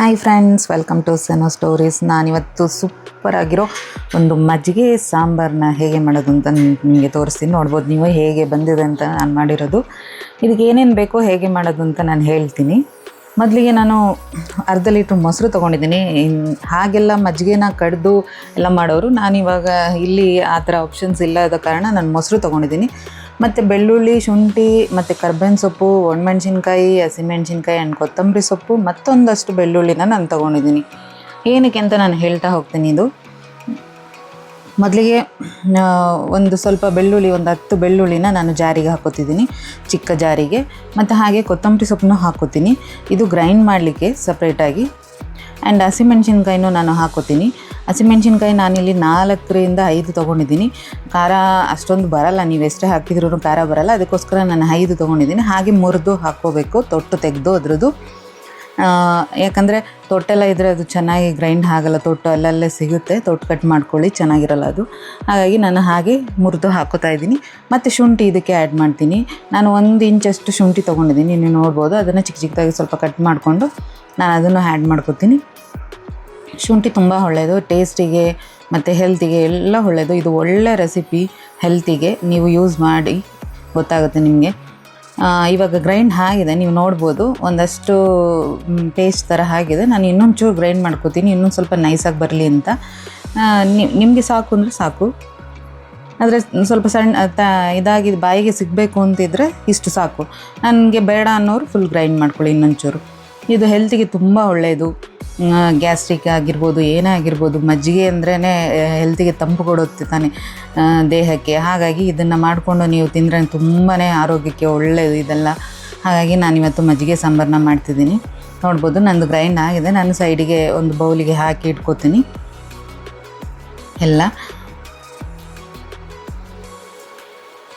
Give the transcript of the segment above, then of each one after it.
Hi friends welcome to Seno stories ನಾನಿವತ್ತು super ಆಗಿರೋ ಒಂದು ಮಜ್ಜಿಗೆ ಸಾಂಬಾರನ್ನ ಹೇಗೆ ಮಾಡೋದು ಅಂತ ನಿಮಗೆ ತೋರಿಸ್ತೀನಿ. ನೋಡ್ಬೋದು ನೀವು ಹೇಗೆ ಬಂದಿದೆ ಅಂತ ನಾನು ಮಾಡಿರೋದು. ಇದಕ್ಕೆ ಏನೇನು ಬೇಕೋ ಹೇಗೆ ಮಾಡೋದು ಅಂತ ನಾನು ಹೇಳ್ತೀನಿ. ಮೊದಲಿಗೆ ನಾನು ಅರ್ಧ ಲೀಟ್ರ್ ಮೊಸರು ತೊಗೊಂಡಿದ್ದೀನಿ. ಹಾಗೆಲ್ಲ ಮಜ್ಜಿಗೆನ ಕಡ್ದು ಎಲ್ಲ ಮಾಡೋರು. ನಾನಿವಾಗ ಇಲ್ಲಿ ಆ ಥರ ಆಪ್ಷನ್ಸ್ ಇಲ್ಲದ ಕಾರಣ ನಾನು ಮೊಸರು ತೊಗೊಂಡಿದ್ದೀನಿ. ಮತ್ತು ಬೆಳ್ಳುಳ್ಳಿ, ಶುಂಠಿ, ಮತ್ತು ಕರ್ಬೇವಿನ ಸೊಪ್ಪು, ಒಣಮೆಣ್ಸಿನ್ಕಾಯಿ, ಹಸಿಮೆಣ್ಸಿನ್ಕಾಯಿ ಆ್ಯಂಡ್ ಕೊತ್ತಂಬರಿ ಸೊಪ್ಪು, ಮತ್ತೊಂದಷ್ಟು ಬೆಳ್ಳುಳ್ಳಿನ ನಾನು ತೊಗೊಂಡಿದ್ದೀನಿ. ಏನಕ್ಕೆ ಅಂತ ನಾನು ಹೇಳ್ತಾ ಹೋಗ್ತೀನಿ ಇದು. ಮೊದಲಿಗೆ ಒಂದು ಸ್ವಲ್ಪ ಬೆಳ್ಳುಳ್ಳಿ, ಒಂದು ಹತ್ತು ಬೆಳ್ಳುಳ್ಳಿನ ನಾನು ಜಾರಿಗೆ ಹಾಕೋತಿದ್ದೀನಿ, ಚಿಕ್ಕ ಜಾರಿಗೆ. ಮತ್ತು ಹಾಗೆ ಕೊತ್ತಂಬರಿ ಸೊಪ್ಪನ್ನು ಹಾಕೋತೀನಿ. ಇದು ಗ್ರೈಂಡ್ ಮಾಡಲಿಕ್ಕೆ ಸಪ್ರೇಟಾಗಿ ಆ್ಯಂಡ್ ಹಸಿಮೆಣ್ಸಿನ್ಕಾಯಿನೂ ನಾನು ಹಾಕೋತೀನಿ. ಹಸಿಮೆಣ್ಸಿನ್ಕಾಯಿ ನಾನಿಲ್ಲಿ ನಾಲ್ಕರಿಂದ ಐದು ತೊಗೊಂಡಿದ್ದೀನಿ. ಖಾರ ಅಷ್ಟೊಂದು ಬರಲ್ಲ, ನೀವು ಎಷ್ಟೇ ಹಾಕಿದ್ರೂ ಖಾರ ಬರಲ್ಲ. ಅದಕ್ಕೋಸ್ಕರ ನಾನು ಐದು ತೊಗೊಂಡಿದ್ದೀನಿ. ಹಾಗೆ ಮುರಿದು ಹಾಕ್ಕೋಬೇಕು, ತೊಟ್ಟು ತೆಗೆದು ಅದರದ್ದು. ಯಾಕಂದರೆ ತೊಟ್ಟೆಲ್ಲ ಇದ್ದರೆ ಅದು ಚೆನ್ನಾಗಿ ಗ್ರೈಂಡ್ ಆಗಲ್ಲ, ತೊಟ್ಟು ಅಲ್ಲಲ್ಲೇ ಸಿಗುತ್ತೆ. ತೊಟ್ಟು ಕಟ್ ಮಾಡ್ಕೊಳ್ಳಿ, ಚೆನ್ನಾಗಿರಲ್ಲ ಅದು. ಹಾಗಾಗಿ ನಾನು ಹಾಗೆ ಮುರಿದು ಹಾಕೋತಾ ಇದ್ದೀನಿ. ಮತ್ತು ಶುಂಠಿ ಇದಕ್ಕೆ ಆ್ಯಡ್ ಮಾಡ್ತೀನಿ. ನಾನು ಒಂದು ಇಂಚಷ್ಟು ಶುಂಠಿ ತೊಗೊಂಡಿದ್ದೀನಿ. ನೀವು ನೋಡ್ಬೋದು, ಅದನ್ನು ಚಿಕ್ಕ ಚಿಕ್ಕದಾಗಿ ಸ್ವಲ್ಪ ಕಟ್ ಮಾಡಿಕೊಂಡು ನಾನು ಅದನ್ನು ಆ್ಯಡ್ ಮಾಡ್ಕೊತೀನಿ. ಶುಂಠಿ ತುಂಬ ಒಳ್ಳೆಯದು ಟೇಸ್ಟಿಗೆ ಮತ್ತು ಹೆಲ್ತಿಗೆ ಎಲ್ಲ ಒಳ್ಳೆಯದು ಇದು ಒಳ್ಳೆ ರೆಸಿಪಿ ಹೆಲ್ತಿಗೆ ನೀವು ಯೂಸ್ ಮಾಡಿ ಗೊತ್ತಾಗುತ್ತೆ ನಿಮಗೆ. ಇವಾಗ ಗ್ರೈಂಡ್ ಆಗಿದೆ, ನೀವು ನೋಡ್ಬೋದು. ಒಂದಷ್ಟು ಪೇಸ್ಟ್ ಥರ ಆಗಿದೆ. ನಾನು ಇನ್ನೊಂದು ಚೂರು ಗ್ರೈಂಡ್ ಮಾಡ್ಕೋತೀನಿ, ಇನ್ನೊಂದು ಸ್ವಲ್ಪ ನೈಸಾಗಿ ಬರಲಿ ಅಂತ. ನಿಮಗೆ ಸಾಕು ಅಂದರೆ ಸಾಕು. ಆದರೆ ಸ್ವಲ್ಪ ಸಣ್ಣ, ತ, ಇದಾಗಿ ಬಾಯಿಗೆ ಸಿಗಬೇಕು ಅಂತಿದ್ರೆ ಇಷ್ಟು ಸಾಕು. ನನಗೆ ಬೇಡ ಅನ್ನೋರು ಫುಲ್ ಗ್ರೈಂಡ್ ಮಾಡ್ಕೊಳ್ಳಿ ಇನ್ನೊಂಚೂರು. ಇದು ಹೆಲ್ತಿಗೆ ತುಂಬ ಒಳ್ಳೆಯದು ಗ್ಯಾಸ್ಟ್ರಿಕ್ ಆಗಿರ್ಬೋದು, ಏನೇ ಆಗಿರ್ಬೋದು, ಮಜ್ಜಿಗೆ ಅಂದ್ರೇ ಹೆಲ್ತಿಗೆ ತಂಪು ಕೊಡುತ್ತೆ ತಾನೆ ದೇಹಕ್ಕೆ. ಹಾಗಾಗಿ ಇದನ್ನು ಮಾಡಿಕೊಂಡು ನೀವು ತಿಂದರೆ ತುಂಬಾ ಆರೋಗ್ಯಕ್ಕೆ ಒಳ್ಳೆಯದು ಇದೆಲ್ಲ. ಹಾಗಾಗಿ ನಾನಿವತ್ತು ಮಜ್ಜಿಗೆ ಸಾಂಬಾರನ್ನ ಮಾಡ್ತಿದ್ದೀನಿ. ನೋಡ್ಬೋದು, ನಂದು ಗ್ರೈಂಡ್ ಆಗಿದೆ. ನಾನು ಸೈಡಿಗೆ ಒಂದು ಬೌಲಿಗೆ ಹಾಕಿ ಇಟ್ಕೋತೀನಿ. ಎಲ್ಲ.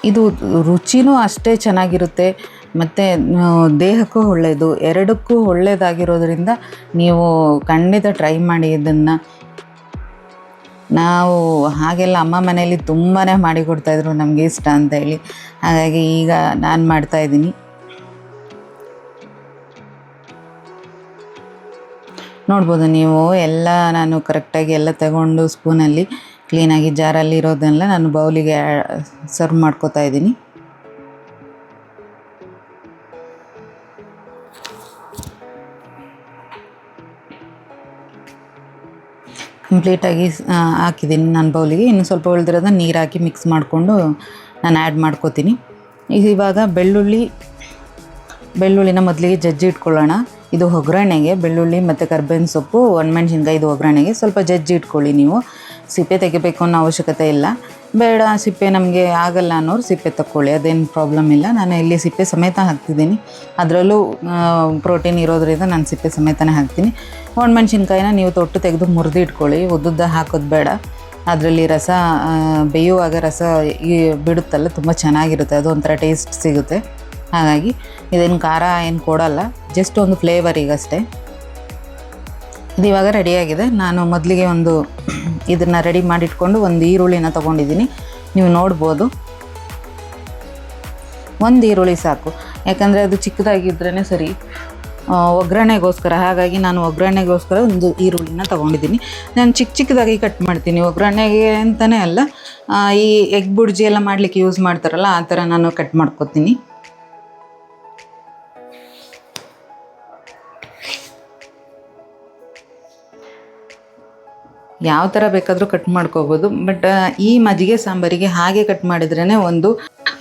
ಇದು ರುಚಿನೂ ಅಷ್ಟೇ ಚೆನ್ನಾಗಿರುತ್ತೆ. ಮತ್ತು ದೇಹಕ್ಕೂ ಒಳ್ಳೆಯದು ಎರಡಕ್ಕೂ ಒಳ್ಳೆಯದಾಗಿರೋದ್ರಿಂದ ನೀವು ಖಂಡಿತ ಟ್ರೈ ಮಾಡಿ ಇದನ್ನು. ನಾವು ಹಾಗೆಲ್ಲ ಅಮ್ಮ ಮನೆಯಲ್ಲಿ ತುಂಬಾ ಮಾಡಿಕೊಡ್ತಾಯಿದ್ರು ನಮಗೆ ಇಷ್ಟ ಅಂತ ಹೇಳಿ. ಹಾಗಾಗಿ ಈಗ ನಾನು ಮಾಡ್ತಾಯಿದ್ದೀನಿ ನೋಡ್ಬೋದು, ನೀವು ಎಲ್ಲ ನಾನು ಕರೆಕ್ಟಾಗಿ ಎಲ್ಲ ತಗೊಂಡು ಸ್ಪೂನಲ್ಲಿ ಕ್ಲೀನಾಗಿ ಜಾರಲ್ಲಿ ಇರೋದನ್ನೆಲ್ಲ ನಾನು ಬೌಲಿಗೆ ಸರ್ವ್ ಮಾಡ್ಕೋತಾ ಇದ್ದೀನಿ. ಕಂಪ್ಲೀಟಾಗಿ ಹಾಕಿದ್ದೀನಿ ನಾನು ಬೌಲಿಗೆ. ಇನ್ನು ಸ್ವಲ್ಪ ಉಳಿದಿರೋದನ್ನ ನೀರು ಹಾಕಿ ಮಿಕ್ಸ್ ಮಾಡಿಕೊಂಡು ನಾನು ಆ್ಯಡ್ ಮಾಡ್ಕೋತೀನಿ. ಈಗ ಇವಾಗ ಬೆಳ್ಳುಳ್ಳಿ, ಬೆಳ್ಳುಳ್ಳಿನ ಮೊದಲಿಗೆ ಜಜ್ಜಿ ಇಟ್ಕೊಳ್ಳೋಣ. ಇದು ಒಗ್ಗರಣೆಗೆ, ಬೆಳ್ಳುಳ್ಳಿ ಮತ್ತು ಕರ್ಬೇವಿನ ಸೊಪ್ಪು, ಒಣಮೆಣ್ಸಿನ್ಕಾಯಿ, ಇದು ಒಗ್ಗರಣೆಗೆ ಸ್ವಲ್ಪ ಜಜ್ಜಿ ಇಟ್ಕೊಳ್ಳಿ ನೀವು. ಸಿಪ್ಪೆ ತೆಗಿಬೇಕು ಅನ್ನೋ ಅವಶ್ಯಕತೆ ಇಲ್ಲ. ಬೇಡ, ಸಿಪ್ಪೆ ನಮಗೆ ಆಗಲ್ಲ ಅನ್ನೋರು ಸಿಪ್ಪೆ ತಕ್ಕೊಳ್ಳಿ, ಅದೇನು ಪ್ರಾಬ್ಲಮ್ ಇಲ್ಲ. ನಾನು ಇಲ್ಲಿ ಸಿಪ್ಪೆ ಸಮೇತ ಹಾಕ್ತಿದ್ದೀನಿ. ಅದರಲ್ಲೂ ಪ್ರೋಟೀನ್ ಇರೋದ್ರಿಂದ ನಾನು ಸಿಪ್ಪೆ ಸಮೇತನೇ ಹಾಕ್ತೀನಿ. ಒಣಮೆಣ್ಸಿನ್ಕಾಯಿನ ನೀವು ತೊಟ್ಟು ತೆಗೆದು ಮುರಿದು ಇಟ್ಕೊಳ್ಳಿ. ಉದ್ದುದ್ದ ಹಾಕೋದು ಬೇಡ. ಅದರಲ್ಲಿ ರಸ ಬೇಯುವಾಗ ರಸ ಬಿಡುತ್ತಲ್ಲ, ತುಂಬ ಚೆನ್ನಾಗಿರುತ್ತೆ. ಅದು ಒಂಥರ ಟೇಸ್ಟ್ ಸಿಗುತ್ತೆ. ಹಾಗಾಗಿ, ಇದೇನು ಖಾರ ಏನು ಕೊಡಲ್ಲ. ಜಸ್ಟ್ ಒಂದು ಫ್ಲೇವರಿಗಷ್ಟೇ ಇದು ಇವಾಗ ರೆಡಿಯಾಗಿದೆ ನಾನು ಮೊದಲಿಗೆ ಒಂದು ಇದನ್ನು ರೆಡಿ ಮಾಡಿಟ್ಕೊಂಡು ಒಂದು ಈರುಳ್ಳಿನ ತೊಗೊಂಡಿದ್ದೀನಿ. ನೀವು ನೋಡ್ಬೋದು. ಒಂದು ಈರುಳ್ಳಿ ಸಾಕು. ಯಾಕಂದರೆ ಅದು ಚಿಕ್ಕದಾಗಿದ್ರೇ ಸರಿ ಒಗ್ಗರಣೆಗೋಸ್ಕರ. ಹಾಗಾಗಿ ನಾನು ಒಗ್ಗರಣೆಗೋಸ್ಕರ ಒಂದು ಈರುಳ್ಳಿನ ತೊಗೊಂಡಿದ್ದೀನಿ. ನಾನು ಚಿಕ್ಕ ಚಿಕ್ಕದಾಗಿ ಕಟ್ ಮಾಡ್ತೀನಿ. ಒಗ್ಗರಣೆಗೆ ಅಂತಲೇ ಅಲ್ಲ ಈ ಎಗ್ ಬುಡ್ಜಿ ಎಲ್ಲ ಮಾಡಲಿಕ್ಕೆ ಯೂಸ್ ಮಾಡ್ತಾರಲ್ಲ, ಆ ಥರ ನಾನು ಕಟ್ ಮಾಡ್ಕೊತೀನಿ. ಯಾವ ಥರ ಬೇಕಾದರೂ ಕಟ್ ಮಾಡ್ಕೋಬೋದು. ಬಟ್ ಈ ಮಜ್ಜಿಗೆ ಸಾಂಬಾರಿಗೆ ಹಾಗೆ ಕಟ್ ಮಾಡಿದ್ರೇ ಒಂದು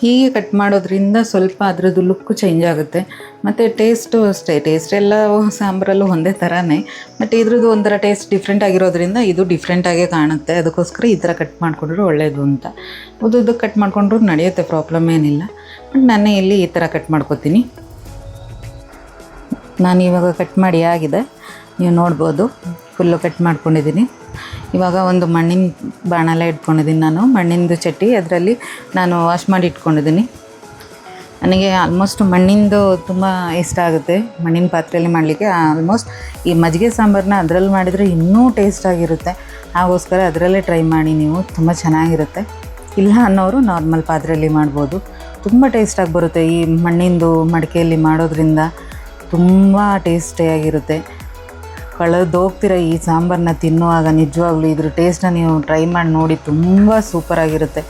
ಹೀಗೆ ಕಟ್ ಮಾಡೋದ್ರಿಂದ ಸ್ವಲ್ಪ ಅದರದ್ದು ಲುಕ್ ಚೇಂಜ್ ಆಗುತ್ತೆ. ಮತ್ತು ಟೇಸ್ಟು ಅಷ್ಟೇ. ಟೇಸ್ಟ್ ಎಲ್ಲ ಸಾಂಬಾರಲ್ಲೂ ಒಂದೇ ಥರನೇ ಬಟ್ ಇದ್ರದ್ದು ಒಂಥರ ಟೇಸ್ಟ್ ಡಿಫ್ರೆಂಟ್ ಆಗಿರೋದ್ರಿಂದ ಇದು ಡಿಫ್ರೆಂಟಾಗೇ ಕಾಣುತ್ತೆ. ಅದಕ್ಕೋಸ್ಕರ ಈ ಥರ ಕಟ್ ಮಾಡಿಕೊಂಡ್ರೆ ಒಳ್ಳೆಯದು ಅಂತ. ಉದ್ದು ಕಟ್ ಮಾಡಿಕೊಂಡ್ರು ನಡೆಯುತ್ತೆ ಪ್ರಾಬ್ಲಮ್ ಏನಿಲ್ಲ. ಬಟ್ ನಾನೇ ಇಲ್ಲಿ ಈ ಥರ ಕಟ್ ಮಾಡ್ಕೊತೀನಿ. ನಾನು ಇವಾಗ ಕಟ್ ಮಾಡಿ ಆಗಿದೆ. ನೀವು ನೋಡ್ಬೋದು. ಫುಲ್ಲು ಕಟ್ ಮಾಡ್ಕೊಂಡಿದ್ದೀನಿ. ಇವಾಗ ಒಂದು ಮಣ್ಣಿನ ಬಾಣಲೆ ಇಟ್ಕೊಂಡಿದ್ದೀನಿ ನಾನು, ಮಣ್ಣಿಂದು ಚಟ್ಟಿ. ಅದರಲ್ಲಿ ನಾನು ವಾಶ್ ಮಾಡಿ ಇಟ್ಕೊಂಡಿದ್ದೀನಿ. ನನಗೆ ಆಲ್ಮೋಸ್ಟ್ ಮಣ್ಣಿಂದು ತುಂಬ ಇಷ್ಟ ಆಗುತ್ತೆ, ಮಣ್ಣಿನ ಪಾತ್ರೆಯಲ್ಲಿ ಮಾಡಲಿಕ್ಕೆ. ಆಲ್ಮೋಸ್ಟ್ ಈ ಮಜ್ಜಿಗೆ ಸಾಂಬಾರನ್ನ ಅದರಲ್ಲಿ ಮಾಡಿದರೆ ಇನ್ನೂ ಟೇಸ್ಟ್ ಆಗಿರುತ್ತೆ. ಹಾಗೋಸ್ಕರ ಅದರಲ್ಲೇ ಟ್ರೈ ಮಾಡಿ ನೀವು, ತುಂಬ ಚೆನ್ನಾಗಿರುತ್ತೆ. ಇಲ್ಲ ಅನ್ನೋರು ನಾರ್ಮಲ್ ಪಾತ್ರೆಯಲ್ಲಿ ಮಾಡ್ಬೋದು. ತುಂಬ ಟೇಸ್ಟಾಗಿ ಬರುತ್ತೆ ಈ ಮಣ್ಣಿಂದು ಮಡಿಕೆಯಲ್ಲಿ ಮಾಡೋದ್ರಿಂದ. ತುಂಬ ಟೇಸ್ಟಿಯಾಗಿರುತ್ತೆ ಕಳೆದೋಗ್ತಿರೋ ಈ ಸಾಂಬಾರನ್ನ ತಿನ್ನುವಾಗ? ನಿಜವಾಗ್ಲೂ ಇದ್ರ ಟೇಸ್ಟನ್ನ ನೀವು ಟ್ರೈ ಮಾಡಿ ನೋಡಿ, ತುಂಬ ಸೂಪರಾಗಿರುತ್ತೆ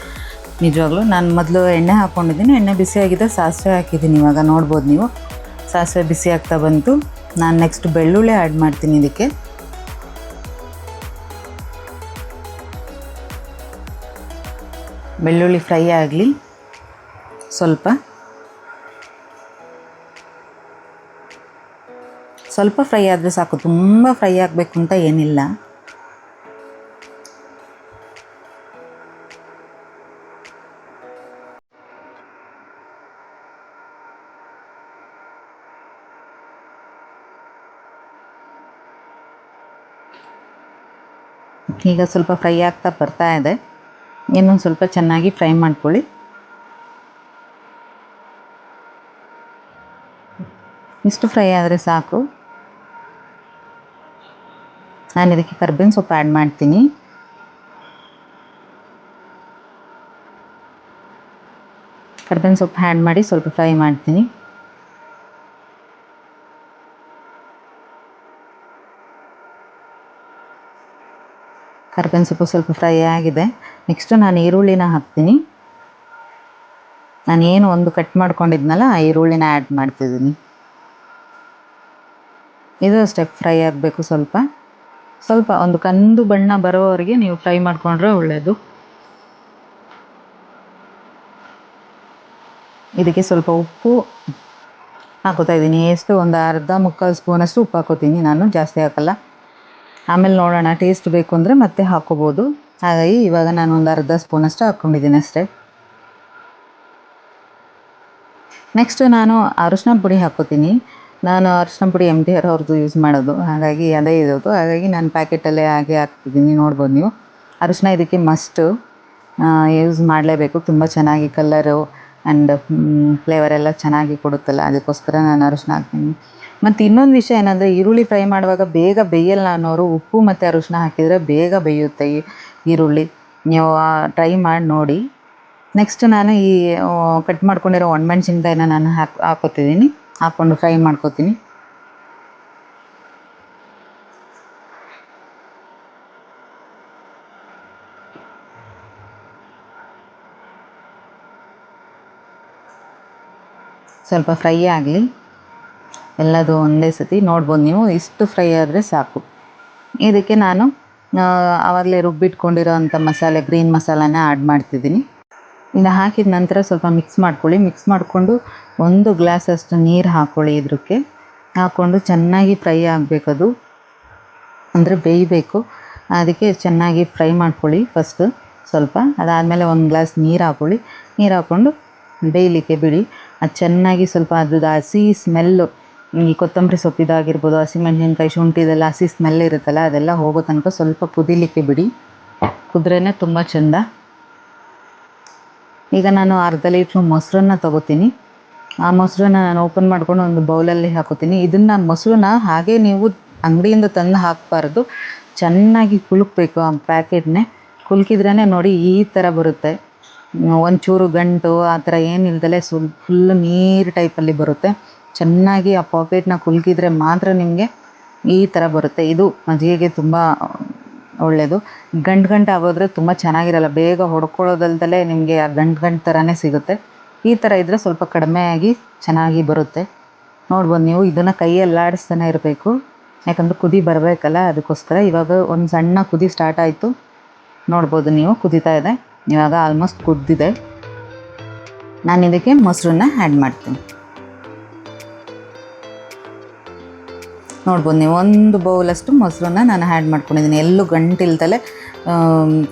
ನಿಜವಾಗ್ಲೂ ನಾನು ಮೊದಲು ಎಣ್ಣೆ ಹಾಕ್ಕೊಂಡಿದ್ದೀನಿ ಎಣ್ಣೆ ಬಿಸಿಯಾಗಿದೆ ಸಾಸಿವೆ ಹಾಕಿದ್ದೀನಿ. ಇವಾಗ ನೋಡ್ಬೋದು ನೀವು. ಸಾಸಿವೆ ಬಿಸಿ ಆಗ್ತಾ ಬಂತು. ನಾನು ನೆಕ್ಸ್ಟ್ ಬೆಳ್ಳುಳ್ಳಿ ಆ್ಯಡ್ ಮಾಡ್ತೀನಿ ಇದಕ್ಕೆ. ಬೆಳ್ಳುಳ್ಳಿ ಫ್ರೈ ಆಗಲಿ. ಸ್ವಲ್ಪ. ಸ್ವಲ್ಪ ಫ್ರೈ ಆದರೆ ಸಾಕು, ತುಂಬ ಫ್ರೈ ಆಗಬೇಕು ಅಂತ ಏನಿಲ್ಲ. ಈಗ ಸ್ವಲ್ಪ ಫ್ರೈ ಆಗ್ತಾ ಬರ್ತಾ ಇದೆ. ಇನ್ನೊಂದು ಸ್ವಲ್ಪ ಚೆನ್ನಾಗಿ ಫ್ರೈ ಮಾಡ್ಕೊಳ್ಳಿ. ಇಷ್ಟು ಫ್ರೈ ಆದರೆ ಸಾಕು. ನಾನು ಇದಕ್ಕೆ ಕರ್ಬೇವಿನ ಸೊಪ್ಪು ಆ್ಯಡ್ ಮಾಡ್ತೀನಿ. ಕರ್ಬೇವಿನ ಸೊಪ್ಪು ಆ್ಯಡ್ ಮಾಡಿ ಸ್ವಲ್ಪ ಫ್ರೈ ಮಾಡ್ತೀನಿ. ಕರ್ಬೇವಿನ ಸೊಪ್ಪು ಸ್ವಲ್ಪ ಫ್ರೈ ಆಗಿದೆ. ನೆಕ್ಸ್ಟು ನಾನು ಈರುಳ್ಳಿನ ಹಾಕ್ತೀನಿ. ನಾನು ಏನು ಒಂದು ಕಟ್ ಮಾಡ್ಕೊಂಡಿದ್ನಲ್ಲ, ಆ ಈರುಳ್ಳಿನ ಆ್ಯಡ್ ಮಾಡ್ತಿದ್ದೀನಿ. ಇದು ಸ್ಟೆಪ್ ಫ್ರೈ ಆಗಬೇಕು ಸ್ವಲ್ಪ. ಸ್ವಲ್ಪ ಒಂದು ಕಂದು ಬಣ್ಣ ಬರೋವರೆಗೆ ನೀವು ಫ್ರೈ ಮಾಡಿಕೊಂಡ್ರೆ ಒಳ್ಳೆಯದು ಇದಕ್ಕೆ ಸ್ವಲ್ಪ ಉಪ್ಪು ಹಾಕೋತಾ ಇದ್ದೀನಿ. ಎಷ್ಟು? ಒಂದು ಅರ್ಧ ಮುಕ್ಕಾಲು ಸ್ಪೂನಷ್ಟು ಉಪ್ಪು ಹಾಕೋತೀನಿ ನಾನು. ಜಾಸ್ತಿ ಹಾಕಲ್ಲ. ಆಮೇಲೆ ನೋಡೋಣ, ಟೇಸ್ಟ್ ಬೇಕು ಅಂದರೆ ಮತ್ತೆ ಹಾಕೋಬೋದು. ಹಾಗಾಗಿ ಇವಾಗ ನಾನು ಒಂದು ಅರ್ಧ ಸ್ಪೂನಷ್ಟು ಹಾಕ್ಕೊಂಡಿದ್ದೀನಿ ಅಷ್ಟೇ. ನೆಕ್ಸ್ಟ್ ನಾನು ಅರಿಶಿನ ಪುಡಿ ಹಾಕೋತೀನಿ ನಾನು ಅರಿಶಿನ ಪುಡಿ ಎಂ ಟಿ ಆರ್ ಅವ್ರದ್ದು ಯೂಸ್ ಮಾಡೋದು. ಹಾಗಾಗಿ ಅದೇ ಇರೋದು. ಹಾಗಾಗಿ ನಾನು ಪ್ಯಾಕೆಟಲ್ಲೇ ಹಾಗೆ ಹಾಕ್ತಿದ್ದೀನಿ. ನೋಡ್ಬೋದು ನೀವು. ಅರಿಶಿನ ಇದಕ್ಕೆ ಮಸ್ಟು ಯೂಸ್ ಮಾಡಲೇಬೇಕು. ತುಂಬ ಚೆನ್ನಾಗಿ ಕಲ್ಲರು ಆ್ಯಂಡ್ ಫ್ಲೇವರ್ ಎಲ್ಲ ಚೆನ್ನಾಗಿ ಕೊಡುತ್ತಲ್ಲ. ಅದಕ್ಕೋಸ್ಕರ ನಾನು ಅರಿಶಿನ ಹಾಕ್ತೀನಿ. ಮತ್ತು ಇನ್ನೊಂದು ವಿಷಯ ಏನಂದರೆ, ಈರುಳ್ಳಿ ಫ್ರೈ ಮಾಡುವಾಗ ಬೇಗ ಬೇಯಲ್ಲ ಅನ್ನೋರು ಉಪ್ಪು ಮತ್ತು ಅರಿಶಿನ ಹಾಕಿದರೆ ಬೇಗ ಬೇಯುತ್ತೆ ಈ ಈರುಳ್ಳಿ. ನೀವು ಟ್ರೈ ಮಾಡಿ ನೋಡಿ. ನೆಕ್ಸ್ಟ್ ನಾನು ಈ ಕಟ್ ಮಾಡ್ಕೊಂಡಿರೋ ಒಣಮೆಣ್ಸಿನ್ಕಾಯಿನ ನಾನು ಹಾಕಿ, ಹಾಕೋತಿದ್ದೀನಿ. ಹಾಕ್ಕೊಂಡು ಫ್ರೈ ಮಾಡ್ಕೋತೀನಿ. ಸ್ವಲ್ಪ ಫ್ರೈ ಆಗಲಿ. ಎಲ್ಲದು ಒಂದೇ ಸತಿ ನೋಡ್ಬೋದು ನೀವು, ಇಷ್ಟು ಫ್ರೈ ಆದರೆ ಸಾಕು. ಇದಕ್ಕೆ ನಾನು ಆವಾಗಲೇ ರುಬ್ಬಿಟ್ಕೊಂಡಿರೋ ಅಂಥ ಮಸಾಲೆ, ಗ್ರೀನ್ ಮಸಾಲಾನ ಆ್ಯಡ್ ಮಾಡ್ತಿದ್ದೀನಿ. ಇನ್ನು ಹಾಕಿದ ನಂತರ ಸ್ವಲ್ಪ ಮಿಕ್ಸ್ ಮಾಡ್ಕೊಳ್ಳಿ. ಮಿಕ್ಸ್ ಮಾಡಿಕೊಂಡು ಒಂದು ಗ್ಲಾಸಷ್ಟು ನೀರು ಹಾಕ್ಕೊಳ್ಳಿ ಇದಕ್ಕೆ ಹಾಕ್ಕೊಂಡು ಚೆನ್ನಾಗಿ ಫ್ರೈ ಆಗಬೇಕದು ಅಂದರೆ ಬೇಯಬೇಕು. ಅದಕ್ಕೆ ಚೆನ್ನಾಗಿ ಫ್ರೈ ಮಾಡ್ಕೊಳ್ಳಿ ಫಸ್ಟು ಸ್ವಲ್ಪ. ಅದಾದಮೇಲೆ ಒಂದು ಗ್ಲಾಸ್ ನೀರು ಹಾಕ್ಕೊಳ್ಳಿ ನೀರು ಹಾಕ್ಕೊಂಡು ಬೇಯಲಿಕ್ಕೆ ಬಿಡಿ. ಅದು ಚೆನ್ನಾಗಿ ಸ್ವಲ್ಪ ಅದ್ರದ್ದು ಹಸಿ ಸ್ಮೆಲ್ಲು ಈ ಕೊತ್ತಂಬರಿ ಸೊಪ್ಪಿದಾಗಿರ್ಬೋದು ಹಸಿಮೆಣಸಿನ್ಕಾಯಿ ಶುಂಠಿದೆಲ್ಲ ಹಸಿ ಸ್ಮೆಲ್ ಇರುತ್ತಲ್ಲ ಅದೆಲ್ಲ ಹೋಗೋ ತನಕ ಸ್ವಲ್ಪ ಕುದಿಲಿಕ್ಕೆ ಬಿಡಿ. ಕುದ್ರೇ ತುಂಬ ಚೆಂದ ಈಗ ನಾನು ಅರ್ಧ ಲೀಟ್ರ್ ಮೊಸರನ್ನ ತಗೋತೀನಿ. ಆ ಮೊಸರನ್ನ ನಾನು ಓಪನ್ ಮಾಡ್ಕೊಂಡು ಒಂದು ಬೌಲಲ್ಲಿ ಹಾಕೋತೀನಿ. ಇದನ್ನು ಮೊಸರನ್ನ ಹಾಗೆ ನೀವು ಅಂಗಡಿಯಿಂದ ತಂದು ಹಾಕಬಾರ್ದು. ಚೆನ್ನಾಗಿ ಕುಲುಕ್ಬೇಕು ಆ ಪ್ಯಾಕೆಟ್ನೇ. ಕುಲ್ಕಿದ್ರೇ ನೋಡಿ ಈ ಥರ ಬರುತ್ತೆ. ಒಂಚೂರು ಗಂಟು, ಆ ಥರ ಏನಿಲ್ದಲೆ ಸು ಫುಲ್ಲು ನೀರು ಟೈಪಲ್ಲಿ ಬರುತ್ತೆ. ಚೆನ್ನಾಗಿ ಆ ಪಾಕೆಟ್ನ ಕುಲ್ಕಿದ್ರೆ ಮಾತ್ರ ನಿಮಗೆ ಈ ಥರ ಬರುತ್ತೆ. ಇದು ಮಜ್ಜಿಗೆಗೆ ತುಂಬ ಒಳ್ಳೆಯದು ಗಂಟು ಗಂಟು ಆಗೋದ್ರೆ ತುಂಬ ಚೆನ್ನಾಗಿರಲ್ಲ. ಬೇಗ ಹೊಡ್ಕೊಳ್ಳೋದಲ್ದಲೇ ನಿಮಗೆ ಆ ಗಂಟು ಗಂಟು ಥರನೇ ಸಿಗುತ್ತೆ. ಈ ಥರ ಇದ್ದರೆ ಸ್ವಲ್ಪ ಕಡಿಮೆಯಾಗಿ ಚೆನ್ನಾಗಿ ಬರುತ್ತೆ. ನೋಡ್ಬೋದು ನೀವು ಇದನ್ನು ಕೈಯಲ್ಲಿ ಆಡಿಸ್ತಾನೆ ಇರಬೇಕು. ಯಾಕಂದರೆ ಕುದಿ ಬರಬೇಕಲ್ಲ, ಅದಕ್ಕೋಸ್ಕರ ಇವಾಗ ಒಂದು ಸಣ್ಣ ಕುದಿ ಸ್ಟಾರ್ಟ್ ಆಯಿತು. ನೋಡ್ಬೋದು ನೀವು ಕುದೀತಾ ಇದೆ. ಇವಾಗ ಆಲ್ಮೋಸ್ಟ್ ಕುದ್ದಿದೆ. ನಾನು ಇದಕ್ಕೆ ಮೊಸರನ್ನ ಆ್ಯಡ್ ಮಾಡ್ತೀನಿ. ನೋಡ್ಬೋದು ನೀವು ಒಂದು ಬೌಲಷ್ಟು ಮೊಸರನ್ನ ನಾನು ಆ್ಯಡ್ ಮಾಡ್ಕೊಂಡಿದ್ದೀನಿ. ಎಲ್ಲೂ ಗಂಟಿಲ್ದಲೆ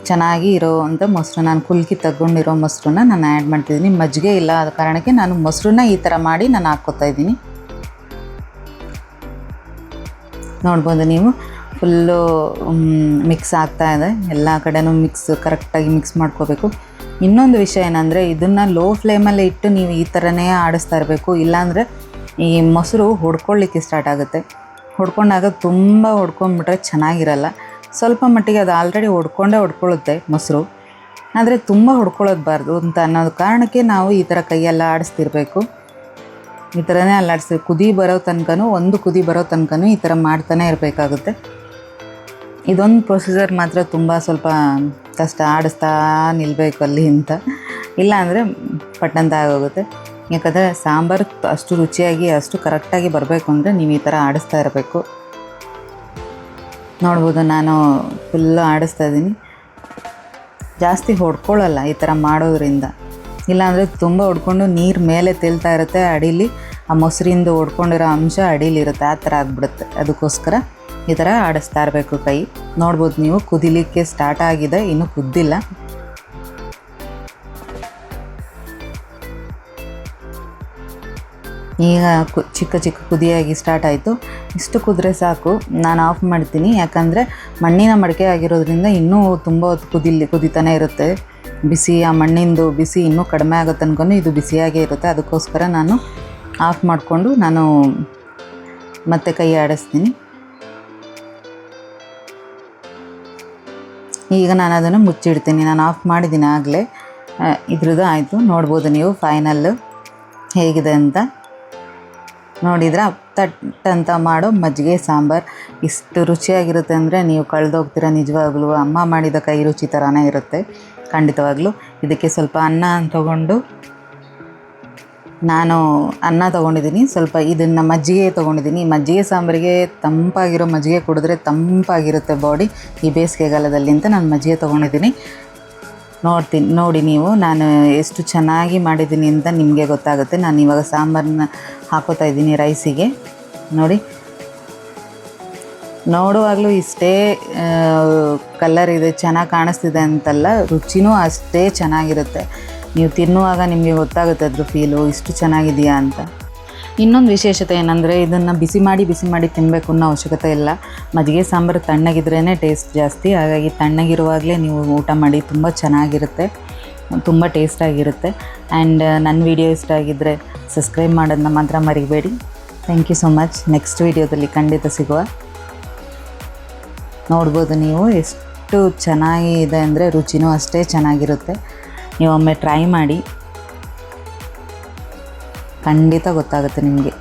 ಚೆನ್ನಾಗಿ ಇರೋ ಅಂಥ ಮೊಸರು ನಾನು ಕುಲ್ಕಿ ತಗೊಂಡಿರೋ ಮೊಸರನ್ನ ನಾನು ಆ್ಯಡ್ ಮಾಡ್ತಿದ್ದೀನಿ. ಮಜ್ಜಿಗೆ ಇಲ್ಲ ಆದ ಕಾರಣಕ್ಕೆ ನಾನು ಮೊಸರನ್ನ ಈ ಥರ ಮಾಡಿ ನಾನು ಹಾಕ್ಕೋತಾ ಇದ್ದೀನಿ. ನೋಡ್ಬೋದು ನೀವು, ಫುಲ್ಲು ಮಿಕ್ಸ್ ಆಗ್ತಾ ಇದೆ. ಎಲ್ಲ ಕಡೆನೂ ಮಿಕ್ಸ್ ಕರೆಕ್ಟಾಗಿ ಮಿಕ್ಸ್ ಮಾಡ್ಕೋಬೇಕು. ಇನ್ನೊಂದು ವಿಷಯ ಏನಂದರೆ, ಇದನ್ನು ಲೋ ಫ್ಲೇಮಲ್ಲಿ ಇಟ್ಟು ನೀವು ಈ ಥರನೇ ಆಡಿಸ್ತಾ ಇರಬೇಕು. ಇಲ್ಲಾಂದರೆ ಈ ಮೊಸರು ಹೊಡ್ಕೊಳ್ಳಿಕ್ಕೆ ಸ್ಟಾರ್ಟ್ ಆಗುತ್ತೆ. ಹೊಡ್ಕೊಂಡಾಗ ತುಂಬ ಹೊಡ್ಕೊಂಡ್ಬಿಟ್ರೆ ಚೆನ್ನಾಗಿರಲ್ಲ. ಸ್ವಲ್ಪ ಮಟ್ಟಿಗೆ ಅದು ಆಲ್ರೆಡಿ ಹೊಡ್ಕೊಂಡೇ ಹೊಡ್ಕೊಳ್ಳುತ್ತೆ ಮೊಸರು. ಆದರೆ ತುಂಬ ಹೊಡ್ಕೊಳ್ಳೋದ್ಬಾರ್ದು ಅಂತ ಅನ್ನೋದು ಕಾರಣಕ್ಕೆ ನಾವು ಈ ಥರ ಕೈಯೆಲ್ಲ ಆಡಿಸ್ತಿರ್ಬೇಕು. ಈ ಥರನೇ ಅಲ್ಲಾಡಿಸಿ ಕುದಿ ಬರೋ ತನಕನೂ, ಒಂದು ಕುದಿ ಬರೋ ತನಕನೂ ಈ ಥರ ಮಾಡ್ತಾನೆ ಇರಬೇಕಾಗುತ್ತೆ. ಇದೊಂದು ಪ್ರೊಸೀಜರ್ ಮಾತ್ರ ತುಂಬ ಸ್ವಲ್ಪ ಕಷ್ಟ ಆಡಿಸ್ತಾ ನಿಲ್ಲಬೇಕು ಅಲ್ಲಿ ಅಂತ. ಇಲ್ಲ ಅಂದರೆ ಪಟ್ಟಂತ ಆಗೋಗುತ್ತೆ. ಯಾಕಂದರೆ ಸಾಂಬಾರು ಅಷ್ಟು ರುಚಿಯಾಗಿ, ಅಷ್ಟು ಕರೆಕ್ಟಾಗಿ ಬರಬೇಕು ಅಂದರೆ ನೀವು ಈ ಥರ ಆಡಿಸ್ತಾ ಇರಬೇಕು. ನೋಡ್ಬೋದು ನಾನು ಫುಲ್ಲು ಆಡಿಸ್ತಾ ಇದ್ದೀನಿ. ಜಾಸ್ತಿ ಹೊಡ್ಕೊಳ್ಳಲ್ಲ ಈ ಥರ ಮಾಡೋದ್ರಿಂದ. ಇಲ್ಲಾಂದರೆ ತುಂಬ ಹೊಡ್ಕೊಂಡು ನೀರು ಮೇಲೆ ತೇಲ್ತಾ ಇರುತ್ತೆ ಅಡೀಲಿ. ಆ ಮೊಸರಿಂದ ಹೊಡ್ಕೊಂಡಿರೋ ಅಂಶ ಅಡೀಲಿರುತ್ತೆ ಆ ಥರ ಆಗಿಬಿಡುತ್ತೆ. ಅದಕ್ಕೋಸ್ಕರ ಈ ಥರ ಆಡಿಸ್ತಾ ಇರಬೇಕು ಕೈ. ನೋಡ್ಬೋದು ನೀವು ಕುದಿಲಿಕ್ಕೆ ಸ್ಟಾರ್ಟ್ ಆಗಿದೆ, ಇನ್ನೂ ಕುದ್ದಿಲ್ಲ. ಈಗ ಕು ಚಿಕ್ಕ ಚಿಕ್ಕ ಕುದಿಯಾಗಿ ಸ್ಟಾರ್ಟ್ ಆಯಿತು. ಇಷ್ಟು ಕುದ್ರೆ ಸಾಕು. ನಾನು ಆಫ್ ಮಾಡ್ತೀನಿ. ಯಾಕಂದರೆ ಮಣ್ಣಿನ ಮಡಿಕೆ ಆಗಿರೋದ್ರಿಂದ ಇನ್ನೂ ತುಂಬ ಹೊತ್ತು ಕುದಿಲಿ ಕುದಿತಾನೆ ಇರುತ್ತೆ. ಬಿಸಿ, ಆ ಮಣ್ಣಿಂದು ಬಿಸಿ ಇನ್ನೂ ಕಡಿಮೆ ಆಗುತ್ತೆ ಅನ್ಕೊಂಡು ಇದು ಬಿಸಿಯಾಗೇ ಇರುತ್ತೆ. ಅದಕ್ಕೋಸ್ಕರ ನಾನು ಆಫ್ ಮಾಡಿಕೊಂಡು ನಾನು ಮತ್ತೆ ಕೈ ಆಡಿಸ್ತೀನಿ. ಈಗ ನಾನು ಅದನ್ನು ಮುಚ್ಚಿಡ್ತೀನಿ. ನಾನು ಆಫ್ ಮಾಡಿದ್ದೀನಿ ಆಗಲೇ. ಇದ್ರದ್ದು ಆಯಿತು. ನೋಡ್ಬೋದು ನೀವು ಫೈನಲ್ಲು ಹೇಗಿದೆ ಅಂತ. ನೋಡಿದ್ರೆ ತಟ್ ಅಂತ ಮಾಡೋ ಮಜ್ಜಿಗೆ ಸಾಂಬಾರು. ಇಷ್ಟು ರುಚಿಯಾಗಿರುತ್ತೆ ಅಂದರೆ ನೀವು ಕಳೆದೋಗ್ತೀರ ನಿಜವಾಗ್ಲೂ. ಅಮ್ಮ ಮಾಡಿದ ಕೈ ರುಚಿ ಥರನೇ ಇರುತ್ತೆ. ಖಂಡಿತವಾಗ್ಲೂ. ಇದಕ್ಕೆ ಸ್ವಲ್ಪ ಅನ್ನ ತಗೊಂಡು ನಾನು ಅನ್ನ ತೊಗೊಂಡಿದ್ದೀನಿ. ಸ್ವಲ್ಪ ಇದನ್ನು ಮಜ್ಜಿಗೆ ತೊಗೊಂಡಿದ್ದೀನಿ. ಮಜ್ಜಿಗೆ ಸಾಂಬಾರಿಗೆ ತಂಪಾಗಿರೋ ಮಜ್ಜಿಗೆ ಕುಡಿದ್ರೆ ತಂಪಾಗಿರುತ್ತೆ ಬಾಡಿ ಈ ಬೇಸಿಗೆಗಾಲದಲ್ಲಿ ಅಂತ ನಾನು ಮಜ್ಜಿಗೆ ತೊಗೊಂಡಿದ್ದೀನಿ. ನೋಡ್ತೀನಿ, ನೋಡಿ ನೀವು. ನಾನು ಎಷ್ಟು ಚೆನ್ನಾಗಿ ಮಾಡಿದ್ದೀನಿ ಅಂತ ನಿಮಗೆ ಗೊತ್ತಾಗುತ್ತೆ. ನಾನು ಇವಾಗ ಸಾಂಬಾರನ್ನ ಹಾಕೋತಾ ಇದ್ದೀನಿ ರೈಸಿಗೆ. ನೋಡಿ. ನೋಡುವಾಗಲೂ ಇಷ್ಟೇ ಕಲರ್ ಇದೆ, ಚೆನ್ನಾಗಿ ಕಾಣಿಸ್ತಿದೆ ಅಂತಲ್ಲ, ರುಚಿನೂ ಅಷ್ಟೇ ಚೆನ್ನಾಗಿರುತ್ತೆ. ನೀವು ತಿನ್ನುವಾಗ ನಿಮಗೆ ಗೊತ್ತಾಗುತ್ತೆ ಅದ್ರ ಫೀಲು ಇಷ್ಟು ಚೆನ್ನಾಗಿದೆಯಾ ಅಂತ. ಇನ್ನೊಂದು ವಿಶೇಷತೆ ಏನಂದರೆ ಇದನ್ನು ಬಿಸಿ ಮಾಡಿ ಬಿಸಿ ಮಾಡಿ ತಿನ್ನಬೇಕು ಅನ್ನೋ ಅವಶ್ಯಕತೆ ಇಲ್ಲ. ಮಜ್ಜಿಗೆ ಸಾಂಬಾರು ತಣ್ಣಗಿದ್ರೇ ಟೇಸ್ಟ್ ಜಾಸ್ತಿ. ಹಾಗಾಗಿ ತಣ್ಣಗಿರುವಾಗಲೇ ನೀವು ಊಟ ಮಾಡಿ ತುಂಬ ಚೆನ್ನಾಗಿರುತ್ತೆ. ತುಂಬ ಟೇಸ್ಟಾಗಿರುತ್ತೆ ಆ್ಯಂಡ್ ನನ್ನ ವಿಡಿಯೋ ಇಷ್ಟ ಆಗಿದ್ದರೆ ಸಬ್ಸ್ಕ್ರೈಬ್ ಮಾಡೋದನ್ನ ಮಾತ್ರ ಮರಿಬೇಡಿ. Thank you so much next ವಿಡಿಯೋದಲ್ಲಿ ಖಂಡಿತ ಸಿಗುವ. ನೋಡ್ಬೋದು ನೀವು ಎಷ್ಟು ಚೆನ್ನಾಗಿ ಇದೆ ಅಂದರೆ ರುಚಿನೂ ಅಷ್ಟೇ ಚೆನ್ನಾಗಿರುತ್ತೆ. ನೀವೊಮ್ಮೆ ಟ್ರೈ ಮಾಡಿ. ಖಂಡಿತ ಗೊತ್ತಾಗುತ್ತೆ ನಿಮಗೆ.